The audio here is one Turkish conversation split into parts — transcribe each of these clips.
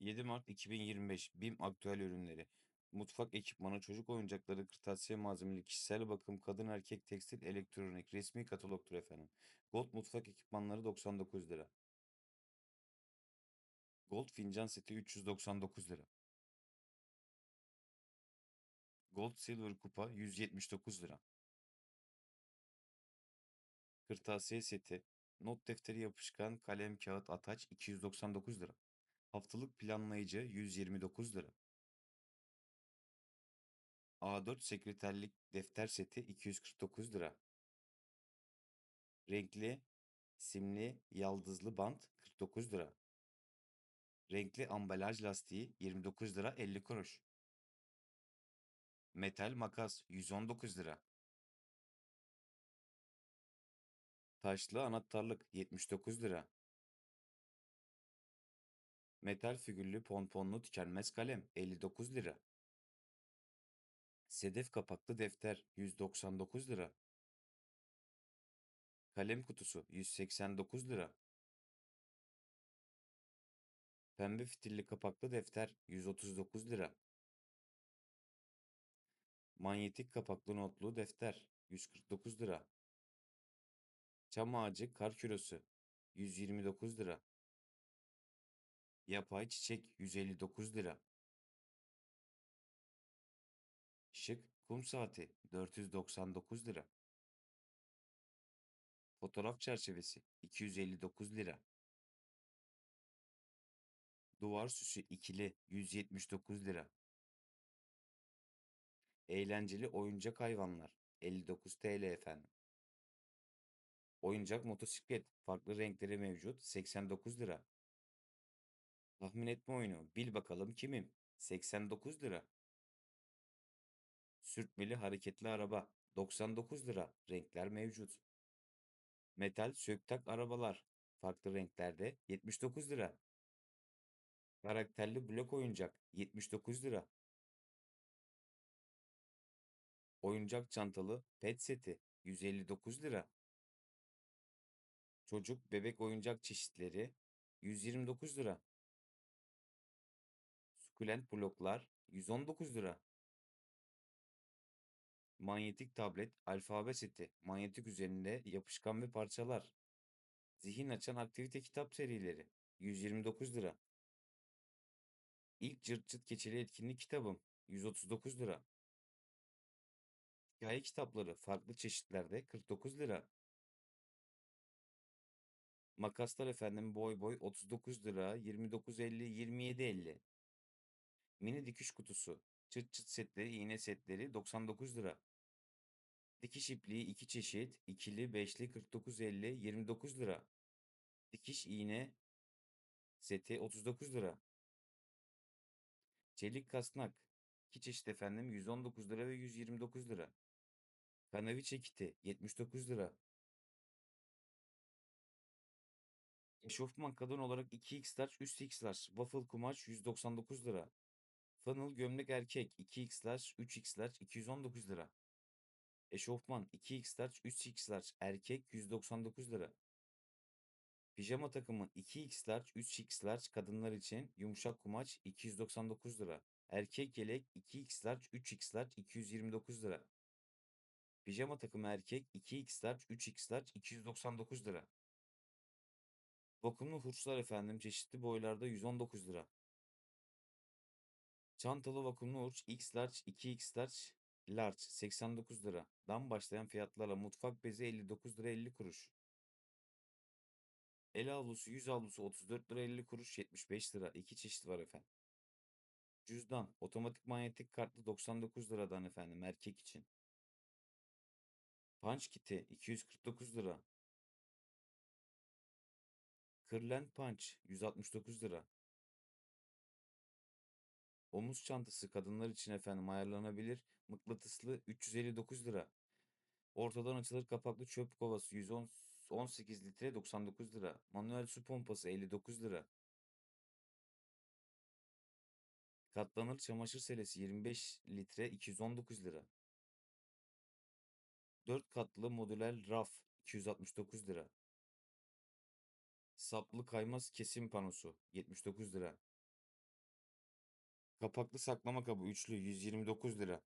7 Mart 2025 BİM aktüel ürünleri. Mutfak ekipmanı, çocuk oyuncakları, kırtasiye malzemeleri, kişisel bakım, kadın erkek tekstil, elektronik, resmi katalogtur efendim. Gold mutfak ekipmanları 99 lira. Gold fincan seti 399 lira. Gold silver kupa 179 lira. Kırtasiye seti, not defteri yapışkan, kalem, kağıt, ataç 299 lira. Haftalık planlayıcı 129 lira. A4 sekreterlik defter seti 249 lira. Renkli, simli, yaldızlı bant 49 lira. Renkli ambalaj lastiği 29 lira 50 kuruş. Metal makas 119 lira. Taşlı anahtarlık 79 lira. Metal figürlü ponponlu tükenmez kalem 59 lira. Sedef kapaklı defter 199 lira. Kalem kutusu 189 lira. Pembe fitilli kapaklı defter 139 lira. Manyetik kapaklı notlu defter 149 lira. Çam ağacı kar küresi 129 lira. Yapay çiçek 159 lira. Şık kum saati 499 lira. Fotoğraf çerçevesi 259 lira. Duvar süsü ikili 179 lira. Eğlenceli oyuncak hayvanlar 59 TL efendim. Oyuncak motosiklet farklı renkleri mevcut 89 lira. Tahmin etme oyunu bil bakalım kimim 89 lira. Sürtmeli hareketli araba 99 lira renkler mevcut. Metal söktak arabalar farklı renklerde 79 lira. Karakterli blok oyuncak 79 lira. Oyuncak çantalı pet seti 159 lira. Çocuk bebek oyuncak çeşitleri 129 lira. Sukulent bloklar 119 lira. Manyetik tablet alfabe seti manyetik üzerinde yapışkan ve parçalar. Zihin açan aktivite kitap serileri 129 lira. İlk cırt cırt keçeli etkinlik kitabım 139 lira. Hikaye kitapları farklı çeşitlerde 49 lira. Makaslar efendim boy boy 39 lira, 29.50, 27.50. Mini dikiş kutusu, çıt çıt setleri, iğne setleri 99 lira. Dikiş ipliği iki çeşit, ikili, beşli 49.50, 29 lira. Dikiş iğne seti 39 lira. Çelik kasnak, iki çeşit efendim 119 lira ve 129 lira. Kanaviçe kiti 79 lira. Eşofman kadın olarak 2x large, üst x large. Waffle kumaş 199 lira. Funnel gömlek erkek 2x large, 3x large 219 lira. Eşofman 2x large, 3x large erkek 199 lira. Pijama takımı 2x large, 3x large kadınlar için yumuşak kumaş 299 lira. Erkek yelek 2x large, 3x large 229 lira. Pijama takımı erkek 2x large, 3x large 299 lira. Vakumlu hurçlar efendim çeşitli boylarda 119 lira. Çantalı vakumlu hurç X large, 2X large, large 89 lira. Dan başlayan fiyatlarla mutfak bezi 59 lira 50 kuruş. El havlusu 100 havlusu 34 lira 50 kuruş 75 lira. İki çeşit var efendim. Cüzdan otomatik manyetik kartlı 99 liradan efendim erkek için. Punch kiti 249 lira. Kırlent punch 169 lira. Omuz çantası kadınlar için efendim ayarlanabilir. Mıknatıslı 359 lira. Ortadan açılır kapaklı çöp kovası 110 18 litre 99 lira. Manuel su pompası 59 lira. Katlanır çamaşır selesi 25 litre 219 lira. 4 katlı modüler raf 269 lira. Saplı kaymaz kesim panosu 79 lira. Kapaklı saklama kabı üçlü 129 lira.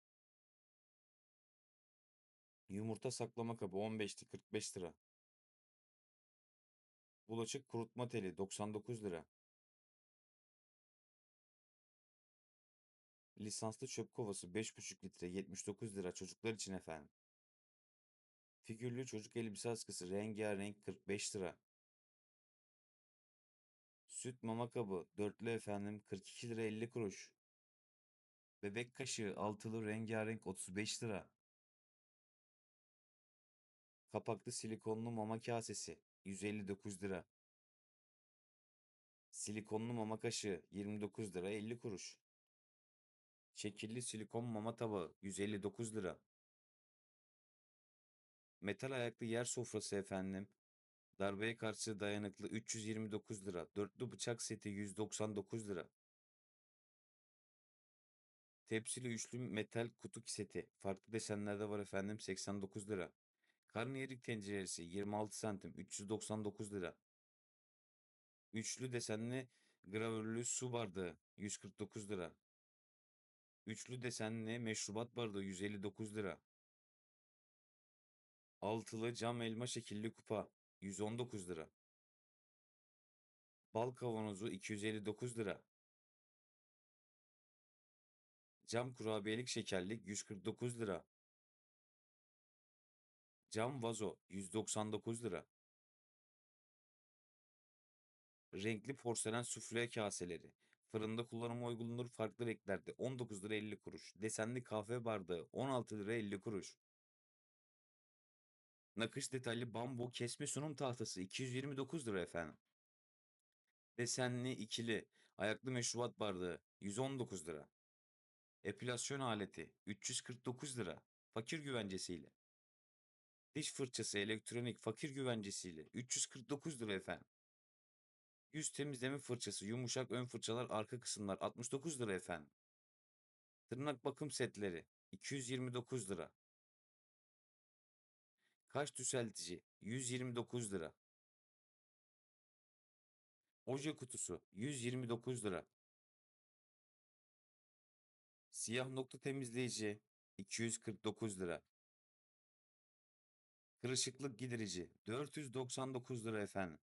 Yumurta saklama kabı 15'ti 45 lira. Bulaşık kurutma teli 99 lira. Lisanslı çöp kovası 5,5 litre 79 lira çocuklar için efendim. Figürlü çocuk elbise askısı rengarenk 45 lira. Süt mama kabı dörtlü efendim 42 lira 50 kuruş. Bebek kaşığı altılı rengarenk 35 lira. Kapaklı silikonlu mama kasesi 159 lira. Silikonlu mama kaşığı 29 lira 50 kuruş. Şekilli silikon mama tabağı 159 lira. Metal ayaklı yer sofrası efendim. Darbeye karşı dayanıklı 329 lira. Dörtlü bıçak seti 199 lira. Tepsili üçlü metal kutu seti. Farklı desenlerde var efendim 89 lira. Karnıyarık tenceresi 26 santim 399 lira. Üçlü desenli gravürlü su bardağı 149 lira. Üçlü desenli meşrubat bardağı 159 lira. Altılı cam elma şekilli kupa 119 lira. Bal kavanozu 259 lira. Cam kurabiyelik şekerlik 149 lira. Cam vazo 199 lira. Renkli porselen sufle kaseleri. Fırında kullanıma uygundur farklı renklerde 19 lira 50 kuruş. Desenli kahve bardağı 16 lira 50 kuruş. Nakış detaylı bambu kesme sunum tahtası 229 lira efendim. Desenli ikili ayaklı meşrubat bardağı 119 lira. Epilasyon aleti 349 lira. Fakir güvencesiyle. Diş fırçası elektronik fakir güvencesiyle 349 lira efendim. Yüz temizleme fırçası yumuşak ön fırçalar arka kısımlar 69 lira efendim. Tırnak bakım setleri 229 lira. Kaş düzeltici 129 lira. Oje kutusu 129 lira. Siyah nokta temizleyici 249 lira. Kırışıklık giderici 499 lira efendim.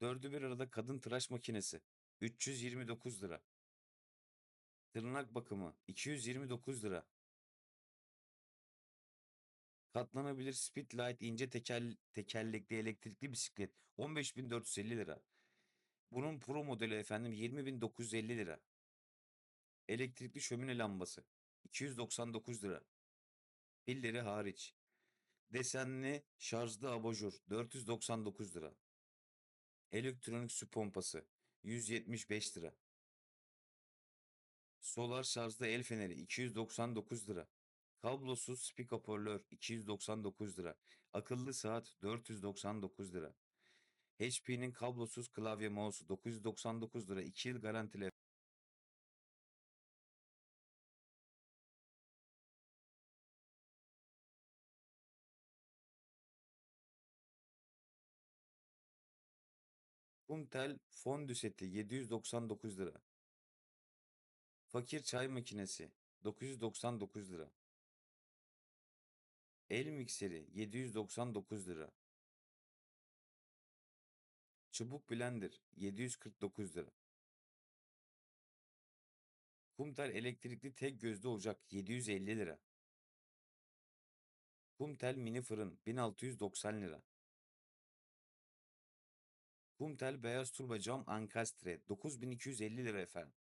Dördü bir arada kadın tıraş makinesi 329 lira. Tırnak bakımı 229 lira. Katlanabilir Speedlight ince tekel, tekerlekli elektrikli bisiklet 15.450 lira. Bunun pro modeli efendim 20.950 lira. Elektrikli şömine lambası 299 lira. Pilleri hariç. Desenli şarjlı abajur 499 lira. Elektronik su pompası 175 lira. Solar şarjlı el feneri 299 lira. Kablosuz spik hoparlör 299 lira. Akıllı saat 499 lira. HP'nin kablosuz klavye mouse 999 lira. 2 yıl garantili. Kumtel fondü seti 799 lira. Fakir çay makinesi 999 lira. El mikseri 799 lira. Çubuk blender 749 lira. Kumtel elektrikli tek gözlü ocak 750 lira. Kumtel mini fırın 1690 lira. Kumtel beyaz turba cam ankastre 9250 lira efendim.